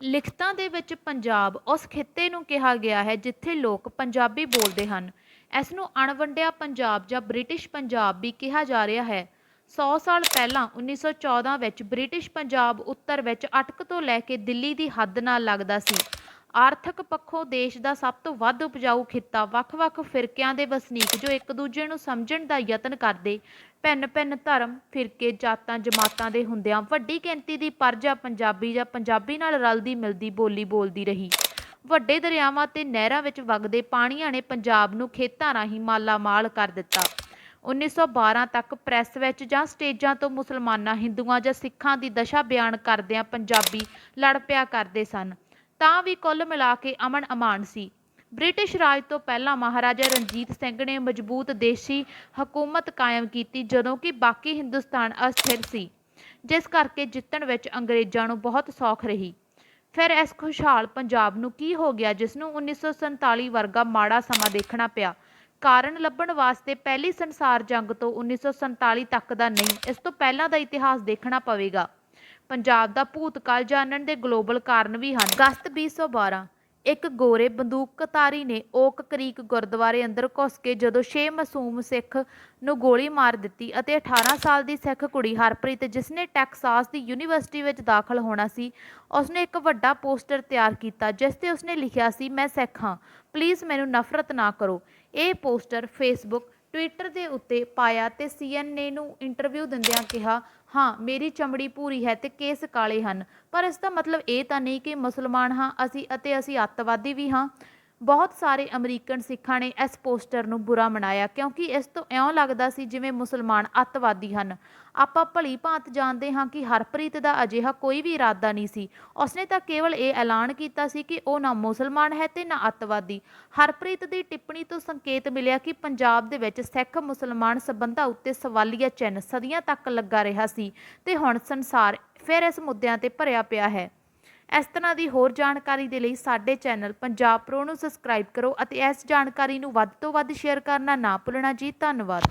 ਲਿਖਤਾਂ ਦੇ ਵਿੱਚ ਪੰਜਾਬ ਉਸ ਖਿੱਤੇ ਨੂੰ ਕਿਹਾ ਗਿਆ ਹੈ ਜਿੱਥੇ ਲੋਕ ਪੰਜਾਬੀ ਬੋਲਦੇ ਹਨ। ਇਸ ਨੂੰ ਅਣਵੰਡਿਆ ਪੰਜਾਬ ਜਾਂ ਬ੍ਰਿਟਿਸ਼ ਪੰਜਾਬ ਵੀ ਕਿਹਾ ਜਾ ਰਿਹਾ ਹੈ। 100 ਸਾਲ ਪਹਿਲਾਂ 1914 ਵਿੱਚ ਬ੍ਰਿਟਿਸ਼ ਪੰਜਾਬ ਉੱਤਰ ਵਿੱਚ ਅਟਕ ਤੋਂ ਲੈ ਕੇ ਦਿੱਲੀ ਦੀ ਹੱਦ ਨਾਲ ਲੱਗਦਾ ਸੀ। ਆਰਥਿਕ ਪੱਖੋਂ ਦੇਸ਼ ਦਾ ਸਭ ਤੋਂ ਵੱਧ ਉਪਜਾਊ ਖਿੱਤਾ ਵੱਖ-ਵੱਖ ਫਿਰਕਿਆਂ ਦੇ ਵਸਨੀਕ ਜੋ ਇੱਕ ਦੂਜੇ ਨੂੰ ਸਮਝਣ ਦਾ ਯਤਨ ਕਰਦੇ, ਭਿੰਨ-ਭਿੰਨ ਧਰਮ, ਫਿਰਕੇ, ਜਾਤਾਂ, ਜਮਾਤਾਂ ਦੇ ਹੁੰਦਿਆਂ ਵੱਡੀ ਗਿਣਤੀ ਦੀ ਪਰਜਾ ਪੰਜਾਬੀ ਜਾਂ ਪੰਜਾਬੀ ਨਾਲ ਰਲਦੀ ਮਿਲਦੀ ਬੋਲੀ ਬੋਲਦੀ ਰਹੀ। ਵੱਡੇ ਦਰਿਆਵਾਂ ਤੇ ਨਹਿਰਾਂ ਵਿੱਚ ਵਗਦੇ ਪਾਣੀਆਂ ਨੇ ਪੰਜਾਬ ਨੂੰ ਖੇਤਾਂ ਰਾਹੀਂ ਮਾਲਾਮਾਲ ਕਰ ਦਿੱਤਾ। 1912 ਤੱਕ ਪ੍ਰੈਸ ਵਿੱਚ ਜਾਂ ਸਟੇਜਾਂ ਤੋਂ ਮੁਸਲਮਾਨਾਂ, ਹਿੰਦੂਆਂ ਜਾਂ ਸਿੱਖਾਂ ਦੀ ਦਸ਼ਾ ਬਿਆਨ ਕਰਦਿਆਂ ਪੰਜਾਬੀ ਲੜ ਪਿਆ ਕਰਦੇ ਸਨ। ਤਾਂ ਵੀ ਕੁੱਲ ਮਿਲਾ ਕੇ ਅਮਨ ਅਮਾਨ ਸੀ। ਬ੍ਰਿਟਿਸ਼ ਰਾਜ ਤੋਂ ਪਹਿਲਾਂ ਮਹਾਰਾਜਾ ਰਣਜੀਤ ਸਿੰਘ ਨੇ ਮਜ਼ਬੂਤ ਦੇਸ਼ੀ ਹਕੂਮਤ ਕਾਇਮ ਕੀਤੀ ਜਦੋਂ ਕਿ ਬਾਕੀ ਹਿੰਦੁਸਤਾਨ ਅਸਥਿਰ ਸੀ, ਜਿਸ ਕਰਕੇ ਜਿੱਤਣ ਵਿੱਚ ਅੰਗਰੇਜ਼ਾਂ ਨੂੰ ਬਹੁਤ ਸੌਖ ਰਹੀ। ਫਿਰ ਇਸ ਖੁਸ਼ਹਾਲ ਪੰਜਾਬ ਨੂੰ ਕੀ ਹੋ ਗਿਆ, ਜਿਸ ਨੂੰ 1947 ਵਰਗਾ ਮਾੜਾ ਸਮਾਂ ਦੇਖਣਾ ਪਿਆ? ਕਾਰਨ ਲੱਭਣ ਵਾਸਤੇ ਪਹਿਲੀ ਸੰਸਾਰ ਜੰਗ ਤੋਂ 1947 ਤੱਕ ਦਾ ਨਹੀਂ, ਇਸ ਤੋਂ ਪਹਿਲਾਂ ਦਾ ਇਤਿਹਾਸ ਦੇਖਣਾ ਪਵੇਗਾ। ਪੰਜਾਬ ਦਾ ਭੂਤਕਾਲ ਜਾਣਨ ਦੇ ਗਲੋਬਲ ਕਾਰਨ ਵੀ ਹਨ। ਅਗਸਤ 2012 ਇੱਕ ਗੋਰੇ ਬੰਦੂਕਧਾਰੀ ਨੇ ਓਕ ਕਰੀਕ ਗੁਰਦੁਆਰੇ ਅੰਦਰ ਘੁਸ ਕੇ ਜਦੋਂ ਛੇ ਮਾਸੂਮ ਸਿੱਖ ਨੂੰ ਗੋਲੀ ਮਾਰ ਦਿੱਤੀ ਅਤੇ 18 ਸਾਲ ਦੀ ਸਿੱਖ ਕੁੜੀ ਹਰਪ੍ਰੀਤ, ਜਿਸ ਨੇ ਟੈਕਸਾਸ ਦੀ ਯੂਨੀਵਰਸਿਟੀ ਵਿੱਚ ਦਾਖਲ ਹੋਣਾ ਸੀ, ਉਸਨੇ ਇੱਕ ਵੱਡਾ ਪੋਸਟਰ ਤਿਆਰ ਕੀਤਾ, ਜਿਸ ਤੇ ਉਸਨੇ ਲਿਖਿਆ ਸੀ, ਮੈਂ ਸਿੱਖ ਹਾਂ। ਪਲੀਜ਼ ਮੈਨੂੰ ਨਫ਼ਰਤ ਨਾ ਕਰੋ। ਇਹ ਪੋਸਟਰ ਫੇਸਬੁੱਕ, ਟਵਿੱਟਰ ਦੇ ਉੱਤੇ ਪਾਇਆ ਤੇ ਸੀਐਨਏ ਨੂੰ ਇੰਟਰਵਿਊ ਦਿੰਦਿਆਂ ਕਿਹਾ ਹਾਂ, ਮੇਰੀ ਚਮੜੀ ਪੂਰੀ ਹੈ ਤੇ ਕੇਸ ਕਾਲੇ ਹਨ। ਪਰ ਇਸ ਦਾ ਮਤਲਬ ਇਹ ਤਾਂ ਨਹੀਂ ਕਿ ਮੁਸਲਮਾਨ ਹਾਂ ਅਸੀਂ ਅਤੇ ਅਸੀਂ ਅੱਤਵਾਦੀ ਵੀ ਹਾਂ। ਬਹੁਤ ਸਾਰੇ ਅਮਰੀਕਨ ਸਿੱਖਾਂ ਨੇ ਇਸ ਪੋਸਟਰ ਨੂੰ ਬੁਰਾ ਮਨਾਇਆ ਕਿਉਂਕਿ ਇਸ ਤੋਂ ਇਉਂ ਲੱਗਦਾ ਸੀ ਜਿਵੇਂ ਮੁਸਲਮਾਨ ਅੱਤਵਾਦੀ ਹਨ। ਆਪਾਂ ਭਲੀ ਭਾਂਤ ਜਾਣਦੇ ਹਾਂ ਕਿ ਹਰਪ੍ਰੀਤ ਦਾ ਅਜਿਹਾ ਕੋਈ ਵੀ ਇਰਾਦਾ ਨਹੀਂ ਸੀ। ਉਸਨੇ ਤਾਂ ਕੇਵਲ ਇਹ ਐਲਾਨ ਕੀਤਾ ਸੀ ਕਿ ਉਹ ਨਾ ਮੁਸਲਮਾਨ ਹੈ ਤੇ ਨਾ ਅੱਤਵਾਦੀ। ਹਰਪ੍ਰੀਤ ਦੀ ਟਿੱਪਣੀ ਤੋਂ ਸੰਕੇਤ ਮਿਲਿਆ ਕਿ ਪੰਜਾਬ ਦੇ ਵਿੱਚ ਸਿੱਖ ਮੁਸਲਮਾਨ ਸਬੰਧਾਂ ਉੱਤੇ ਸਵਾਲੀਆ ਚਿੰਨ੍ਹ ਸਦੀਆਂ ਤੱਕ ਲੱਗਾ ਰਿਹਾ ਸੀ ਤੇ ਹੁਣ ਸੰਸਾਰ ਫਿਰ ਇਸ ਮੁੱਦਿਆਂ ਤੇ ਭਰਿਆ ਪਿਆ ਹੈ। ਇਸ ਤਰ੍ਹਾਂ ਦੀ ਹੋਰ ਜਾਣਕਾਰੀ ਦੇ ਲਈ ਸਾਡੇ ਚੈਨਲ ਪੰਜਾਬ ਪ੍ਰੋ ਨੂੰ ਸਬਸਕ੍ਰਾਈਬ ਕਰੋ ਅਤੇ ਇਸ ਜਾਣਕਾਰੀ ਨੂੰ ਵੱਧ ਤੋਂ ਵੱਧ ਸ਼ੇਅਰ ਕਰਨਾ ਨਾ ਭੁੱਲਣਾ ਜੀ, ਧੰਨਵਾਦ।